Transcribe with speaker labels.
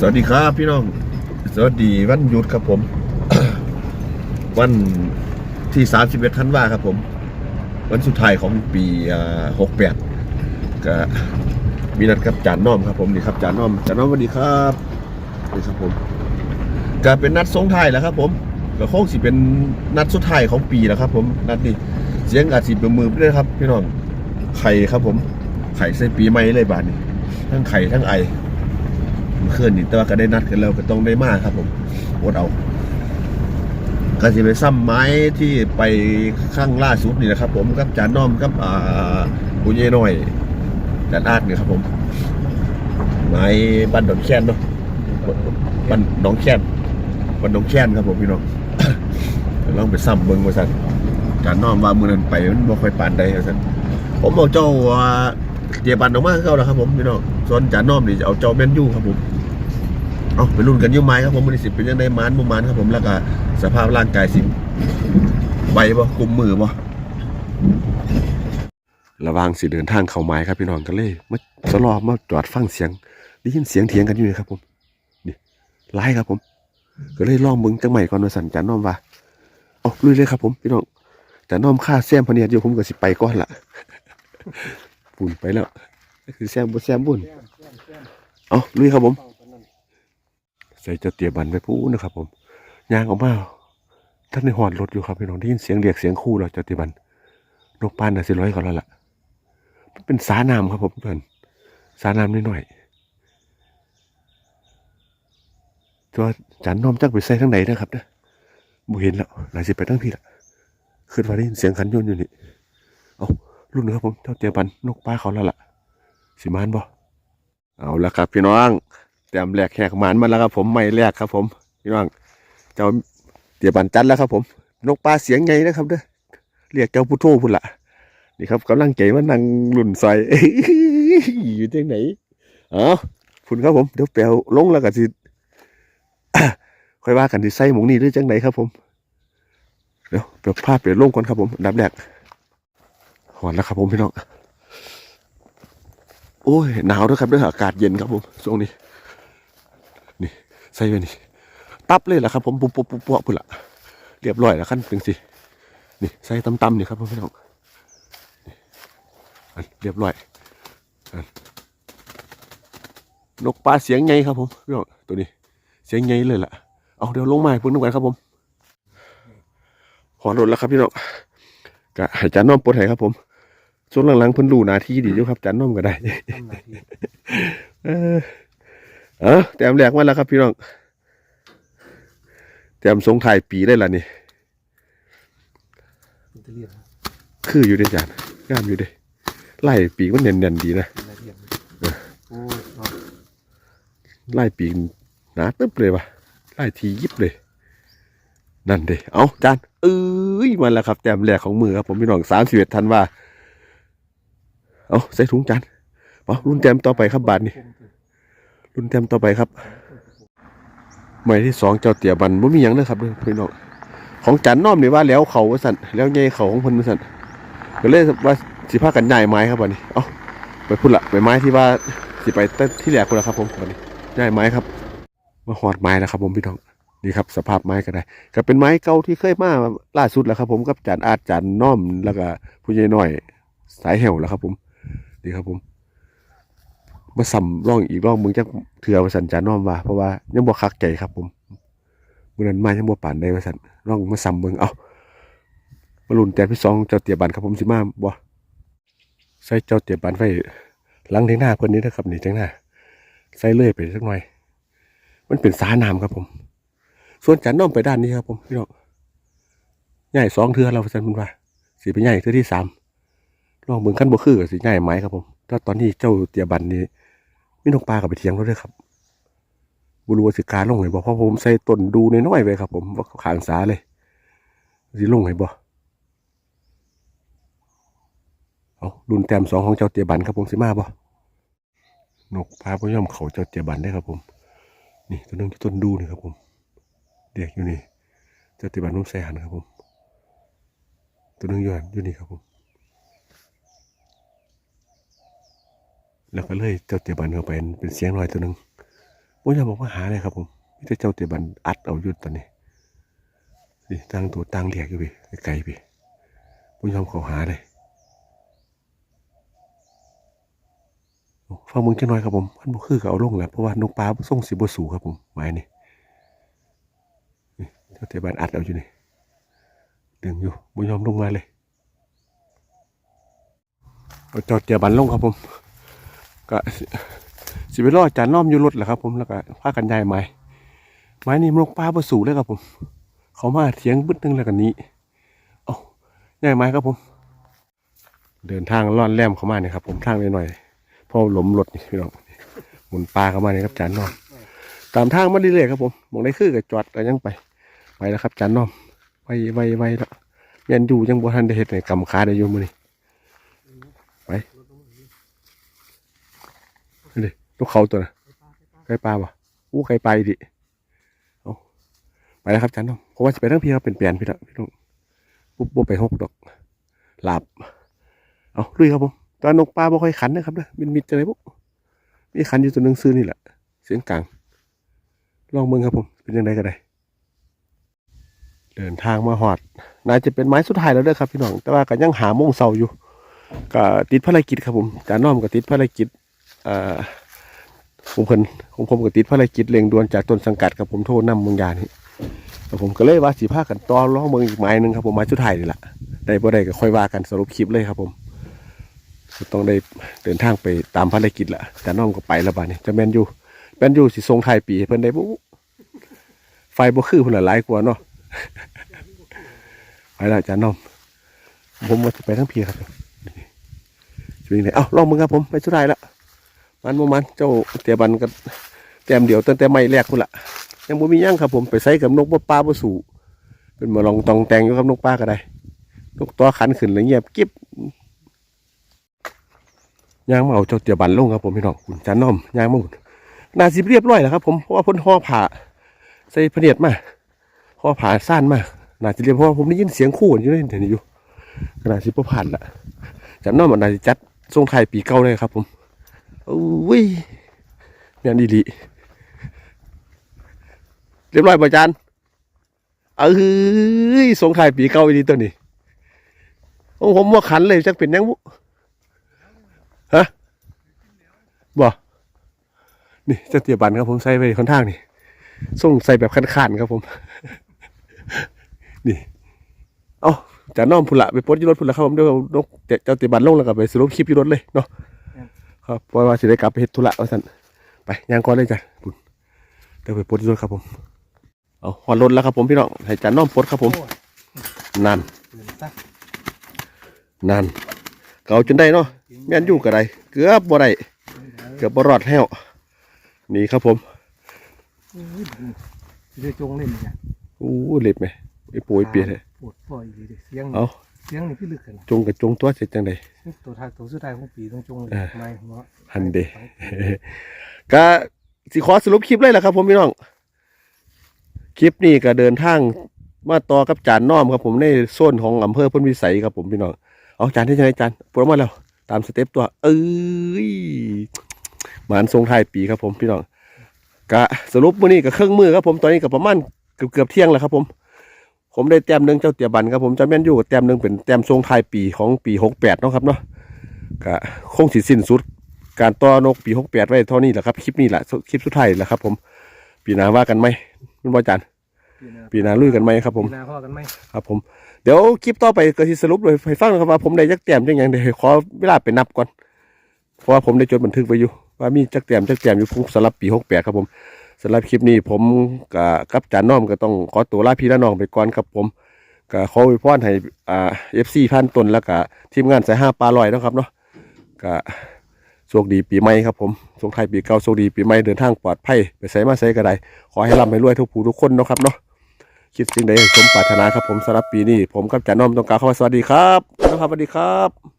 Speaker 1: สวัสดีครับพี่น้อง สวัสดีวันหยุดครับผม วันที่31ธันวาครับผม วันสุดท้ายของปีหกแปดก็มีนัดกับจานน้อมครับผมนี่ครับจานน้อมจานน้อมสวัสดีครับนี่ครับผมก็เป็นนัดส่งท้ายแล้วครับ ผมก็คงสิเป็นนัดสุดท้ายของปีแล้วครับ ผมนัดนี้เสียงอาจสิเป็นมือไปเลยครับ พี่น้องไข่ครับผม ไข่ใส่ปีใหม่เลยบาทนี้ทั้งไข่ทั้งไอ เมื่อนนี่แต่ว่าก็ได้นัดกันแล้วก็ต้องได้มากครับ ผมอดเอาก็สิไปซ้ำไม้ที่ไปข้างล่าสุดนี่นะครับ ผมกับจานน้อมกับอ่าปุญเย่น้อยจานอาดเนี่ยครับ ผม ไม้บ้านดอนแค้นเนาะบ้านหนองแค้นบ้านหนองแค้นครับผมพี่น้องลองไปซ้ำเบิ้งว่าสันจานน้อมว่ามือนั้นไปมันบ่ค่อยปานใดว่าสันผมเอาเจ้าว่าเดียบันออกมาเข้าแล้วครับ ผมพี่น้อง ส่วนจานน้อมนี่จะเอาเจ้าแมนยูครับผม เอาไปรุ่นกันยุ่ไม้ครับผมมันสิเป็นยังไงมานบ่มานครับผมแล้วก็สภาพร่างกายสิใบบ่กุมมือบ่ระวางสิเดินทางเข้าไม้ครับพี่น้องกันเลยมาสลอมาจอดฟังเสียงได้ยินเสียงเถียงกันอยู่นี่ครับผมนี่ไล่ครับผม ก็เลยลองมึงจังใหม่ก่อนมาสั่นจานน้อมว่าเอาลุยเลยครับผมพี่น้องจานน้อมค่าแซมพเนียดอยู่ผมก็สิไปก่อนละปุ่นไปแล้ว คือแซมบ่แซมบุญเอาลุยครับผม ใส่เจะเตียบันไปพูดนะครับผมยางออกมาท่านในหอดรถอยู่ครับพี่น้องได้ยินเสียงเรียกเสียงคู่แล้วเจะเตียบันนกปานน่ะสิร้อยเขาแล้วล่ะมันเป็นสาน้ำครับผมเพื่อนสาน้ำนิดหน่อยตัวจันน้อมจักไปใส่ทั้งไหนนะครับนะบ่เห็นแล้วหลายสิไปทั้งพี่ละขึ้นมาได้ยินเสียงขันยนอยู่นี่ เอารุ่นนะครับผมเจ้าเตียบันนกป้าเขาแล้วล่ะ สิมานบ่เอาละครับ พี่น้องเตรียมแหลกแขกหมานมาแล้วครับผมไม่แรกครับ ผมพี่น้องเจ้าเดี๋ยบันจัดแล้วครับผม นกปลาเสียงไงนะครับเด้อเรียกเจ้าพุทโธพุ่นละนี่ครับกำลังใจว่านั่งหลุ่นใส่อยู่ที่ไหนอ๋อคุณครับผมเดี๋ยวแปลวลงแล้วกันสิค่อยว่ากันที่ใส่หมองนี่หรือจังไหนครับ ผมเดี๋ยวเปลวภาพเปลี่ยนลงก่อนครับผมดับแรกหอนแล้วครับผมพี่น้อง โอ้ยหนาวด้วยครับด้วยอากาศเย็นครับผมช่วงนี้ นี่ใส่ไปนี่ตับเลยแหละครับผมปุ๊บปุ๊บปุ๊บปุ๊บละเรียบร้อยแล้วขั้นเป็นสินี่ใส่ตำตำๆนี่ครับพ่อพี่น้องอันเรียบร้อยอันนกปลาเสียงไงครับผมพี่น้องตัวนี้ เสียงไงเลยล่ะเอาเดี๋ยวลงมาให้เพิ่นดูกันครับผมหอนรถแล้วครับพี่น้องกะให้จานน้อมปลดห้ครับผม ช่วงหลังๆเพิ่นรู้หนาทีดีอยู่ครับจานน้อมก็ได้เออเออแต้มแรกมาแล้วครับพี่น้องแต้มสงถ่ายปีได้ละนี่
Speaker 2: อิตาเลียน
Speaker 1: คืออยู่ในจานงามอยู่เด้ไล่ปีกมันเนียนๆดีนะ
Speaker 2: อิตาเลียนโอ้ยเนาะ
Speaker 1: ไล่ปีกหนาตึ๊บเลยว่ะไล่ทียิบเลย นั่นเด้เอาจานเอ้ยมาแล้วครับแต้มแรกของมือครับผมพี่น้องสามสิบเอ็ดธันวา เอาใส่ถุงจานเอารุ่นแต้มต่อไปครับบาทนี่รุ่นแต้มต่อไปครับหมายที่สองเจ้าเตี่ยบันบ่มีหยังเลยครับพี่น้องของจันน้อมนี่ว่าแล้วเขาสั่นแล้วใหญ่เขาของพนสั่นก็เลยว่าสิพากันย้ายไม้ครับบัดนี้ เอาไปพุ่นละไปไม้ที่ว่าสิไปที่แหลกพุ่นละครับ ผมบัดนี้ย้ายไม้ครับมาหอดไม้แล้วครับ ผมพี่น้องนี่ครับสภาพไม้ก็ได้ ก็เป็นไม้เก่าที่เคยมาล่าสุดแล้วครับ ผมกับจานอาจจานน้อมแล้วก็ผู้ใหญ่หน้อยสายแหวแล้วครับ ผมีครับผมมาสัมร่องอีกร่องมึงจักเถื่อมาสันจานน้อมว่าเพราะว่ายังบ่คักใจครับ ผมมื่อนั้นมายังบ่ป่านได้มาสันร่องมาสัมเบิ่งเอามาลุ่นแต่พี่สองเจ้าเตียบันครับผมสิมาบ่ใส่เจ้าเตียบันไว้หลังเทียงหน้าเพิ่อนนี้นะครับนี่เทียงหน้าใส่เลื่อยไปสักหน่อย มันเป็นสาน้ำครับผม ส่วนจันน้อมไปด้านนี้ครับผมพี่น้องใหญ่สองเทือเราสันมันว่าสีไปใหญ่เทือที่สาม ลองเบิ่งขั้นบ่คือกับสีใหญ่ไหมครับผมถ้าตอนนี้เจ้าเตียบันนี้มีนกปลากับไปเทียงแล้วด้วยครับบุรุษสิกาลงให้บอกเพราะผมใส่ต้นดูน้อยๆไปครับ ผมว่าขางสาเลยสิลงให้บ่เอารุ่นแต้มสองของเจ้าเตียบันครับผมสิมาบ่นกปลาพยอมเขาเจ้าเตียบันได้ครับผม นี่ตัวนึงที่ต้นดูนี่ครับ ผม เด็กอยู่นี่ เจ้าเตียบันนุ่มใส่หันครับผม ตัวนึงอยู่หันอยู่นี่ครับผม แล้วก็เลยเจ้าเตียบันเข้าไปเป็นเสียงลอยตัวหนึ่งโมผมอยากบอกว่าหาเลยครับผมมีแต่เจ้าเตียบันอัดเอายู่ตอนนี้นี่ตั้งตัวตั้งเรียกอยู่พี่ไกลพี่ผมยอมเขาหาเลยฟังมึงจังหน่อยครับผมมันบ่คือก็เอาลงแหล้วเพราะว่านกปลาส่งสิบ่สูครับผมไม้นี่นี่เจ้าเตียบันอัดเอาอยู่นี่ดึงอยู่บ่ยอมลงมาเลยเอาเจ้าเตียบันลงครับผม ก็สิไปรออจารย์น้อมอยู่รถแหละครับ ผมแล้วก็พากันยายไม้ไม้นี่มันนกปลาบ่สูเลยครับผม เขามาเถียงบึ้ดนึงแล้วกันนี้เอาใหญ่ไหมครับผม เดินทางล่อนแล่มเข้ามาเนี่ยครับผมทางหน่อยพอหลมรถนี่พี่น้องหมุนปลาเข้ามาเนี่ยครับจานน้อมตามทางมาเรื่อยๆครับผมมองได้คือกับจอดก็ยังไป ไปแล้วครับจานน้อมไวไวไวแล้วยันอยู่ยังบ่ทันได้เห็ดเนี่ยกำขาได้อยู่มือนี้ไป นี่ดินกเขาตัวน่ะไก่ปลาบ่อู้ไก่ปลาอีดิไปแล้วครับจันน้องเพราะว่าจะไปเรื่องพี่ครับเป็นเปลี่ยนพี่ละพี่น้องปุ๊บไปหกดอกหลับ เอาลุยครับผมตอนนกปลาบ่ค่อยขันนะครับนะมินมิดจะไรปุ๊บมีขันอยู่ตัวหนึงซื้อนี่แหละเสียงกลาง ลองเมืองครับผม เป็นยังไงกันได้ เดินทางมาหอดน่าจะเป็นไม้สุดท้ายแล้วเด้อครับพี่น้อง แต่ว่าก็ยังหาโมงเสาอยู่ก็ติดภารกิจครับผมจานน้อมก็ติดภารกิจอ่า ผมเพิ่นของผมก็ติดภารกิจเร่งด่วนจากต้นสังกัดครับผมโทรนำเมืองยานี่ครับผมก็เลยว่าสีผ้ากันต่อล้อเมืองอีกไม้หนึ่งครับผมไม้ชุดไทายนี่แหละได้บ่ได้ก็ค่อยว่ากันสรุปคลิปเลยครับผมต้องได้เดินทางไปตามภารกิจละแต่น้องก็ไปล้วบ้านี้จะแมนยูแมนยูสิทรงไทยปีเพิ่นได้ปุ๊ไฟบ่คือเพิ่นละหลายกว่าเนาะไปล้วจานน้องผมว่าจะไปทั้งพีครับจะเป็นไงเอ้าลองมึงครับผมไปชุดไทายละ มันบ่มันเจ้าเตียบันก็แต้มเดียวตั้งแต่ไม่แรกพุ่นละยังบ่มีหยังครับผมไปใส่กับนกบ่ปลาบ่สู่เป็นมาลองตองแตงอยู่กับนกปลาก็ได้นกตัวขันขึ้นแล้วเงียบกิ๊บย่างมาเอาเจ้าเตียบันลงครับผมพี่น้องจานน้อมย่างมาหมดนาสิบเรียบร้อยแล้วครับ ผมเพราะว่าพ่นห่อผ้าใส่พระเนียดมาห่อผ้าซ่านมานาสิเรียบเพราะว่าผมได้ยินเสียงคู่อยู่ในเดี๋ยวนี้อยู่ขนาดสิบผ่านละจานน้อมมันาสิจัดทรงไทยปีเก่าเลยครับผม อ้ยแม่นอีหลีเรียบร้อยป่ะจานเอ้ยสงท้ายปีเก่าอีดีตัวนี้ของผมว่าขันเลยจักเป็นยังบุฮะบ่นี่เจะเตียบันครับผมใส่ไปค่อนข้างนี่ส่งใส่แบบขันๆครับผม นี่เอาจานน้อมพุละไปโพสต์อยี่รถพุละครับผมเดี๋ยวนกเจ้าเตียบันลงแล้วก็ไปสรุปคลิปยี่รถเลยเนาะ ครับเพราะว่าสิได้กลับไปเฮ็ดธุระว่าสั่นไปย่างก่อนเลยจ้ะพุ่นเดี๋ยวไปโพสต์อยี่รถครับผมเอาหอดรถแล้วครับผมพี่น้องให้จานน้อมปลดครับผม
Speaker 2: โอ้ย
Speaker 1: นั่น
Speaker 2: เดินซะ
Speaker 1: นั่นเก่าจนได้เนาะแม่นอยู่กับไรเกือบบ่ได้เกือบบ่รอดแล้วนี่ครับผม
Speaker 2: อุ้ยสิได้จงเล่นเนี่ย
Speaker 1: อู้เล็บไหมไอ้ป่วยเปียเลย
Speaker 2: ปวดปล่อยดีเด้เสียง
Speaker 1: เอา
Speaker 2: เสียงนี่คือลึกขนาด
Speaker 1: จงกับจงตัวเสร็จจังได
Speaker 2: ตัวทางตัวสุดท้ายของปีต้องจงเลย
Speaker 1: เออ
Speaker 2: ไม่เนาะ
Speaker 1: หันเดก็สิขอสรุปคลิปเลยแหละครับ ผมพี่น้อง คลิปนี้ก็เดินทางมาต่อกับจานน้อมครับ ผมในโซนของอำเภอพ้นวิสัยครับผมพี่น้องเอาจานที่ไหนจานปลดมาแล้วตามสเต็ปตัว เอ้ยหมานทรงไทายปีครับผมพี่น้องกะสรุปมื้อนี้ก็ครึ่งมือครับผมตอนนี้ก็ประมาณเกือบเกือบเที่ยงแล้วครับผม ผมได้แต้มหนึ่งเจ้าเตียบันครับผมจะแม่นอยู่กับแต้มหนึ่งเป็นแต้มทรงไทายปีของปีหกแปดเนาะครับเนาะก็คงสิสิ้นสุด การต่อนกปีหกแปดไว้เท่านี้แหละครับคลิปนี้แหละคลิปสุดท้ายแหละครับผมปีหน้าว่ากันไหมคุณพ่อจันปีหน้าลุยกันไหมครับผม
Speaker 2: ปีหน้าพ่อกันไหม
Speaker 1: ครับผมเดี๋ยวคลิปต่อไปก็สิสรุปเลยให้ฟังนะครับว่าผมได้จักแต้มจังหยังเดี๋ยวขอเวลาไปนับก่อนเพราะว่าผมได้จดบันทึกไว้อยู่ ว่ามีจักแต้มจักแต้มอยู่สำหรับปีหกแปดครับผม สำหรับคลิปนี้ผมกับกับจานน้อมก็ต้องขอตัวลาพี่ละน้องไปก่อนครับผมก็ขออวยพรให้อ่าเอฟซีพันตนแล้วก็ทีมงานสายห้าปลาลอยนะครับเนาะก็โชคดีปีใหม่ครับผมส่งท้ายปีเก่าโชคดีปีใหม่เดินทางปลอดภัยไปใส่มาใส่ก็ได้ขอให้ร่ำให้รวยทุกผู้ทุกคนเนาะครับเนาะคิดสิ่งใดให้สมปรารถนาครับผมสำหรับปีนี้ผมกับจ่าน้อมต้องกล่ารคำว่าสวัสดีครับนะครับสวัสดีครับ